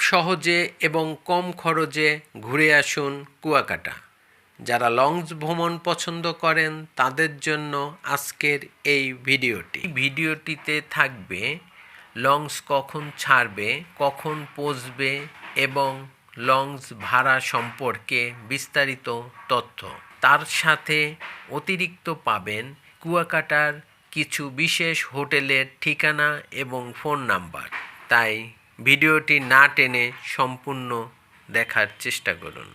সহজে এবং কম খরচে ঘুরে আসুন কুয়াকাটা। যারা লঞ্চ ভ্রমণ পছন্দ করেন, তাদের জন্য আজকের এই ভিডিওটি। ভিডিওটিতে থাকবে, লঞ্চ কখন ছাড়বে, কখন পৌঁছবে এবং লঞ্চ ভাড়া সম্পর্কে বিস্তারিত তথ্য। তার সাথে অতিরিক্ত পাবেন কুয়াকাটার কিছু বিশেষ হোটেলের ঠিকানা এবং ফোন নাম্বার। তাই ভিডিওটি না টেনে সম্পূর্ণ দেখার চেষ্টা করুন।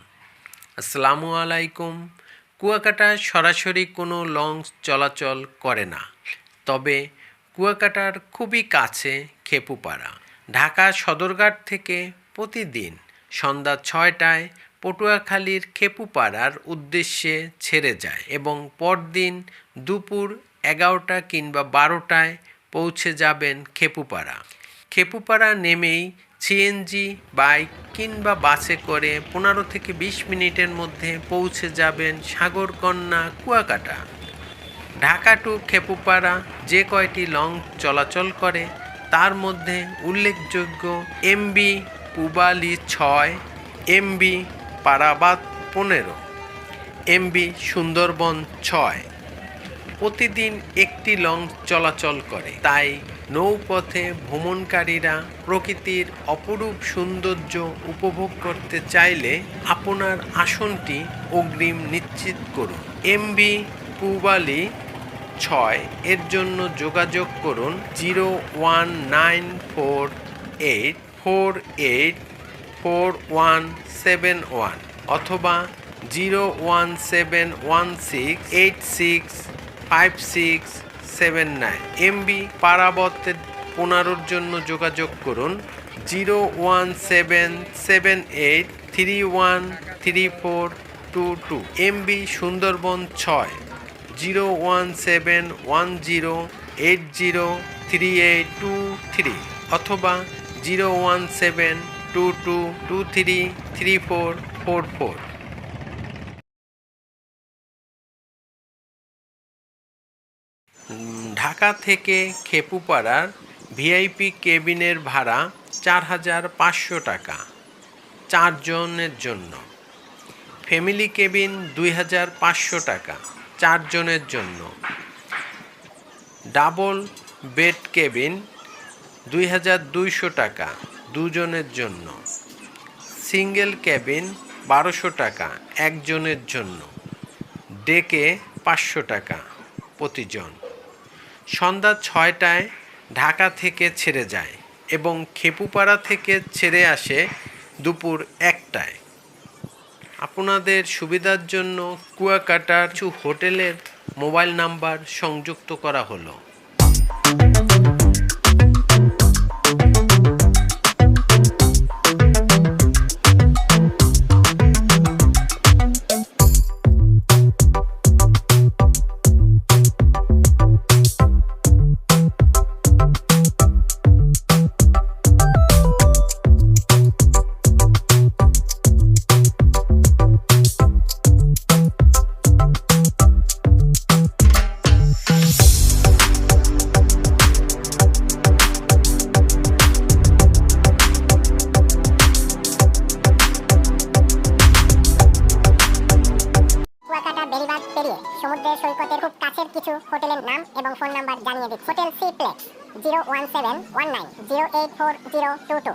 আসসালামু আলাইকুম। কুয়াকাটায় সরাসরি কোনো লঞ্চ চলাচল করে না। তবে কুয়াকাটার খুবই কাছে খেপুপাড়া। ঢাকা সদরঘাট থেকে প্রতিদিন সন্ধ্যা ছয়টায় পটুয়াখালীর খেপুপাড়ার উদ্দেশ্যে ছেড়ে যায় এবং পরদিন দুপুর এগারোটা কিংবা বারোটায় পৌঁছে যাবেন খেপুপাড়া। খেপুপাড়া নেমেই সিএনজি বাইক কিংবা বাসে করে পনেরো থেকে বিশ মিনিটের মধ্যে পৌঁছে যাবেন সাগরকন্যা কুয়াকাটা। ঢাকা টু খেপুপাড়া যে কয়টি লং চলাচল করে, তার মধ্যে উল্লেখযোগ্য এমবি পুবালি ছয় এমবি পারাবাদ পনেরো এমবি সুন্দরবন ছয়। প্রতিদিন একটি লঞ্চ চলাচল করে, তাই নৌপথে ভ্রমণকারীরা প্রকৃতির অপরূপ সৌন্দর্য উপভোগ করতে চাইলে আপনার আসনটি অগ্রিম নিশ্চিত করুন। এমবি পুবালি ছয়, এর জন্য যোগাযোগ করুন zero one nine four eight four eight four one seven one অথবা zero one seven one six eight six five six seven nine. MB পারাবতের পনেরোর জন্য যোগাযোগ করুন zero one seven seven eight three one three four two two. MB Sundarban ছয়, zero one seven one zero eight zero three eight two three অথবা zero one seven two two two three three four four four. Dhaka থেকে খেপুপাড়ার VIP কেবিনের ভাড়া চার হাজার পাঁচশো টাকা, চারজনের জন্য। ফ্যামিলি কেবিন দুই হাজার পাঁচশো টাকা, চারজনের জন্য। ডাবল বেড কেবিন দুই হাজার দুইশো টাকা, দুজনের জন্য। সিঙ্গেল কেবিন বারোশো টাকা, একজনের জন্য। ডেকে পাঁচশো টাকা প্রতিজন। সন্ধ্যা ছয়টায় ঢাকা থেকে ছেড়ে যায় এবং খেপুপাড়া থেকে ছেড়ে আসে দুপুর একটায়। আপনাদের সুবিধার জন্য কুয়াকাটার কিছু হোটেলের মোবাইল নাম্বার সংযুক্ত করা হলো। One seven one nine zero eight four zero two two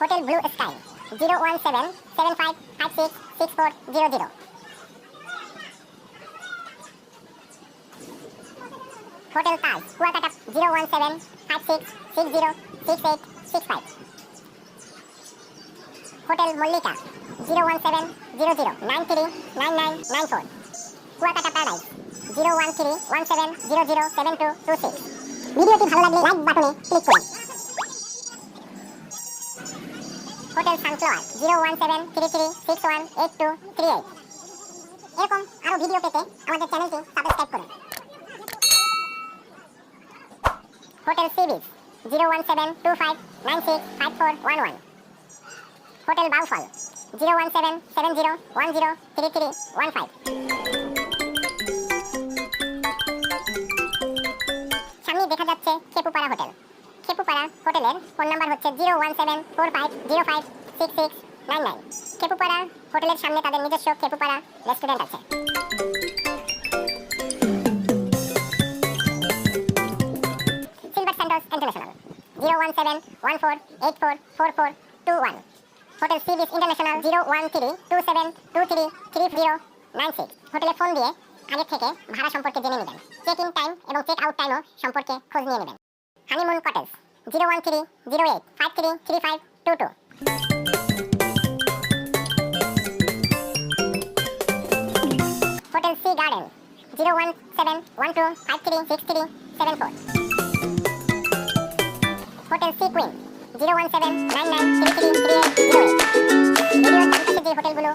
hotel blue sky zero one seven seven five five six six four zero zero hotel Taj Kuakata zero one seven five six six zero six eight six five hotel Mallika zero one seven zero zero nine three nine nine nine four Kuakata paradise zero one three one seven zero zero seven two two six. ভিডিওটি ভালো লাগলে like বাটনে click করুন। Hotel sunflower zero one seven three three six one eight two three eight. এরকম আরও video পেতে আমাদের চ্যানেলটি সাবস্ক্রাইব করুন। Hotel sea beach zero one seven two five nine six five four one one. Hotel Bauphal zero one seven seven zero one zero three three one five. Zero one seven four five zero five six six nine nine Khepupara হোটেলের সামনে তাদের নিজস্ব Khepupara restaurant আছে। Silver sands international zero one seven one four eight four four four two one hotel sea beach international zero one three two seven two three three zero nine six হোটেলে phone দিয়ে আগে থেকে ভাড়া সম্পর্কে জেনে নেবেন। Check in time এবং check out টাইমও সম্পর্কে খোঁজ নিয়ে নেবেন। Honeymoon cottage zero one three zero eight five three three five two two hotel sea garden zero one seven one two five three six three seven four hotel sea queen zero one seven nine nine three three three eight zero eight ভিডিওর ডান পাশে যে হোটেলগুলো